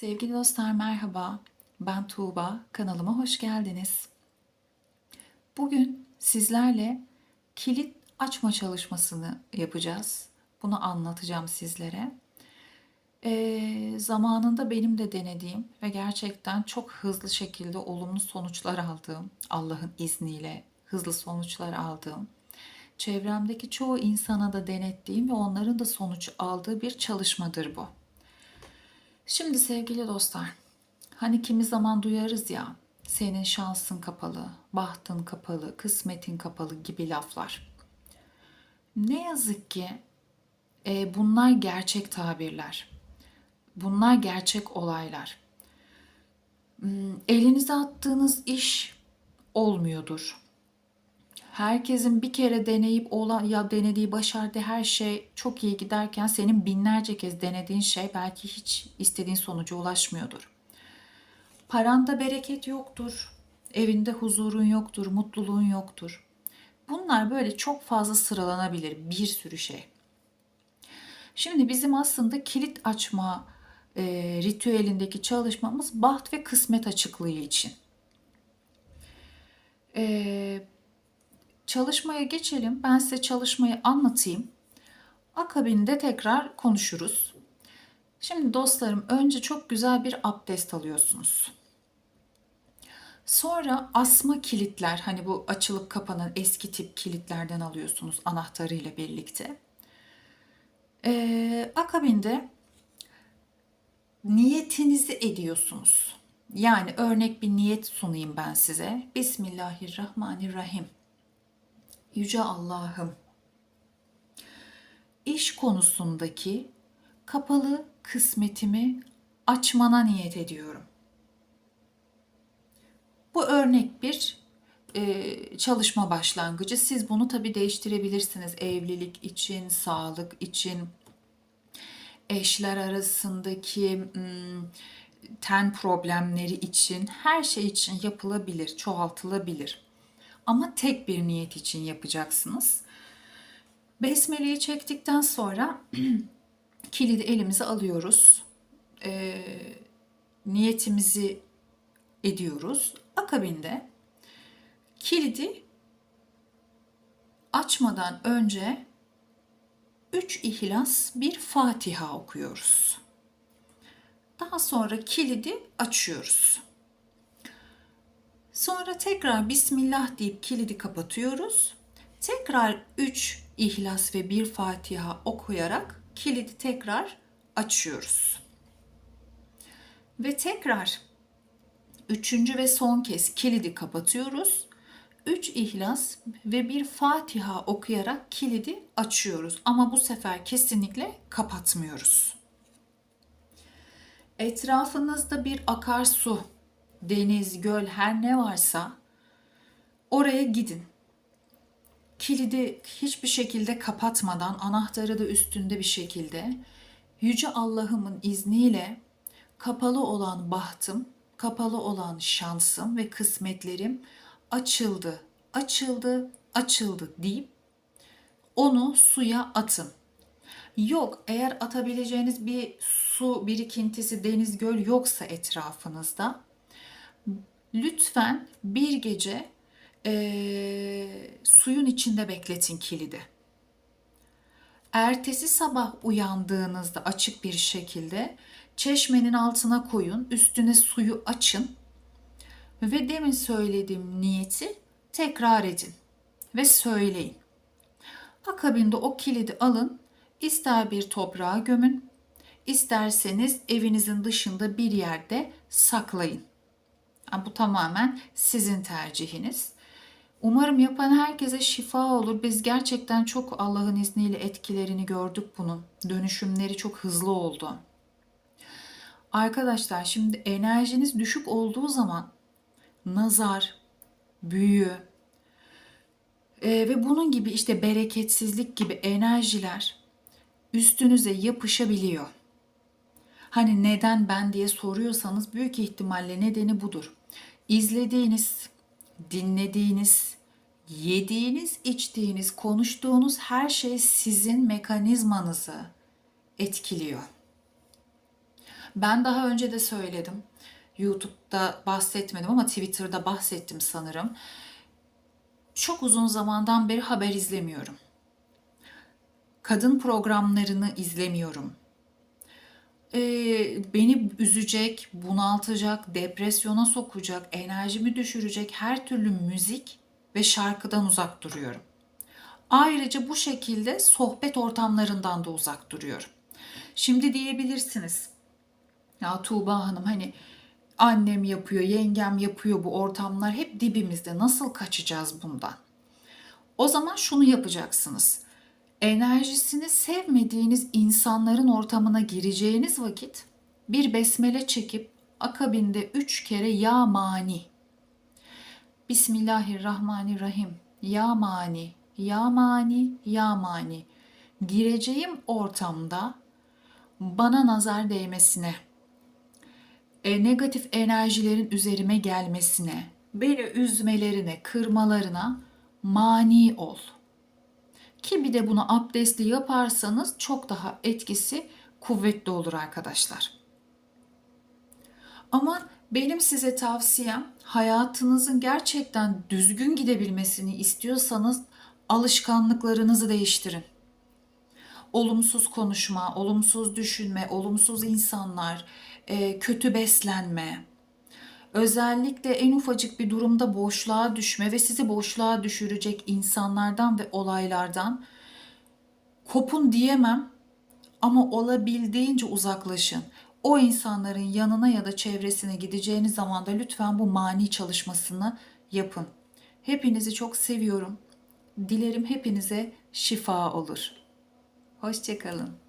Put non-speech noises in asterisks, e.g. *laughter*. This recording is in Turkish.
Sevgili dostlar merhaba. Ben Tuğba. Kanalıma hoş geldiniz. Bugün sizlerle kilit açma çalışmasını yapacağız. Bunu anlatacağım sizlere. Ee, zamanında benim de denediğim ve gerçekten çok hızlı şekilde olumlu sonuçlar aldığım, Allah'ın izniyle hızlı sonuçlar aldığım, çevremdeki çoğu insana da denettiğim ve onların da sonuç aldığı bir çalışmadır bu. Şimdi sevgili dostlar, hani kimi zaman duyarız ya, senin şansın kapalı, bahtın kapalı, kısmetin kapalı gibi laflar. Ne yazık ki e, bunlar gerçek tabirler. Bunlar gerçek olaylar. Hmm, Elinize attığınız iş olmuyordur. Herkesin bir kere deneyip olan ya denediği başardığı her şey çok iyi giderken senin binlerce kez denediğin şey belki hiç istediğin sonuca ulaşmıyordur. Paranda bereket yoktur. Evinde huzurun yoktur, mutluluğun yoktur. Bunlar böyle çok fazla sıralanabilir bir sürü şey. Şimdi bizim aslında kilit açma e, ritüelindeki çalışmamız baht ve kısmet açıklığı için. E, çalışmaya geçelim. Ben size çalışmayı anlatayım. Akabinde tekrar konuşuruz. Şimdi dostlarım önce çok güzel bir abdest alıyorsunuz. Sonra asma kilitler hani bu açılıp kapanan eski tip kilitlerden alıyorsunuz anahtarıyla birlikte. Ee, akabinde niyetinizi ediyorsunuz. Yani örnek bir niyet sunayım ben size. Bismillahirrahmanirrahim. Yüce Allah'ım, iş konusundaki kapalı kısmetimi açmana niyet ediyorum. Bu örnek bir e, çalışma başlangıcı. Siz bunu tabii değiştirebilirsiniz. Evlilik için, sağlık için, eşler arasındaki ten problemleri için, her şey için yapılabilir, çoğaltılabilir. Ama tek bir niyet için yapacaksınız. Besmele'yi çektikten sonra *clears throat* kilidi elimize alıyoruz. E, niyetimizi ediyoruz. Akabinde kilidi açmadan önce 3 ihlas bir Fatiha okuyoruz. Daha sonra kilidi açıyoruz. Sonra tekrar Bismillah deyip kilidi kapatıyoruz. Tekrar 3 ihlas ve bir Fatiha okuyarak kilidi tekrar açıyoruz. Ve tekrar üçüncü ve son kez kilidi kapatıyoruz. 3 ihlas ve bir Fatiha okuyarak kilidi açıyoruz. Ama bu sefer kesinlikle kapatmıyoruz. Etrafınızda bir akarsu, deniz, göl her ne varsa oraya gidin. Kilidi hiçbir şekilde kapatmadan, anahtarı da üstünde bir şekilde Yüce Allah'ımın izniyle kapalı olan bahtım, kapalı olan şansım ve kısmetlerim açıldı, açıldı, açıldı deyip onu suya atın. Yok eğer atabileceğiniz bir su birikintisi, deniz, göl yoksa etrafınızda lütfen bir gece e, suyun içinde bekletin kilidi. Ertesi sabah uyandığınızda açık bir şekilde çeşmenin altına koyun, üstüne suyu açın ve demin söylediğim niyeti tekrar edin ve söyleyin. Akabinde o kilidi alın, ister bir toprağa gömün, isterseniz evinizin dışında bir yerde saklayın. Bu tamamen sizin tercihiniz. Umarım yapan herkese şifa olur. Biz gerçekten çok Allah'ın izniyle etkilerini gördük bunun. Dönüşümleri çok hızlı oldu. Arkadaşlar şimdi enerjiniz düşük olduğu zaman nazar, büyü e, ve bunun gibi işte bereketsizlik gibi enerjiler üstünüze yapışabiliyor. Hani neden ben diye soruyorsanız büyük ihtimalle nedeni budur. İzlediğiniz, dinlediğiniz, yediğiniz, içtiğiniz, konuştuğunuz her şey sizin mekanizmanızı etkiliyor. Ben daha önce de söyledim. YouTube'da bahsetmedim ama Twitter'da bahsettim sanırım. Çok uzun zamandan beri haber izlemiyorum. Kadın programlarını izlemiyorum. Ee, beni üzecek, bunaltacak, depresyona sokacak, enerjimi düşürecek her türlü müzik ve şarkıdan uzak duruyorum. Ayrıca bu şekilde sohbet ortamlarından da uzak duruyorum. Şimdi diyebilirsiniz. Ya Tuğba Hanım hani annem yapıyor, yengem yapıyor bu ortamlar hep dibimizde. Nasıl kaçacağız bundan? O zaman şunu yapacaksınız. Enerjisini sevmediğiniz insanların ortamına gireceğiniz vakit bir besmele çekip akabinde üç kere ya mani. Bismillahirrahmanirrahim. Ya mani, ya mani, ya mani. Gireceğim ortamda bana nazar değmesine, e, negatif enerjilerin üzerime gelmesine, beni üzmelerine, kırmalarına mani ol. Ki bir de bunu abdestli yaparsanız çok daha etkisi kuvvetli olur arkadaşlar. Ama benim size tavsiyem hayatınızın gerçekten düzgün gidebilmesini istiyorsanız alışkanlıklarınızı değiştirin olumsuz konuşma, olumsuz düşünme, olumsuz insanlar, e, kötü beslenme, özellikle en ufacık bir durumda boşluğa düşme ve sizi boşluğa düşürecek insanlardan ve olaylardan kopun diyemem ama olabildiğince uzaklaşın. O insanların yanına ya da çevresine gideceğiniz zaman da lütfen bu mani çalışmasını yapın. Hepinizi çok seviyorum. Dilerim hepinize şifa olur. Hoşçakalın.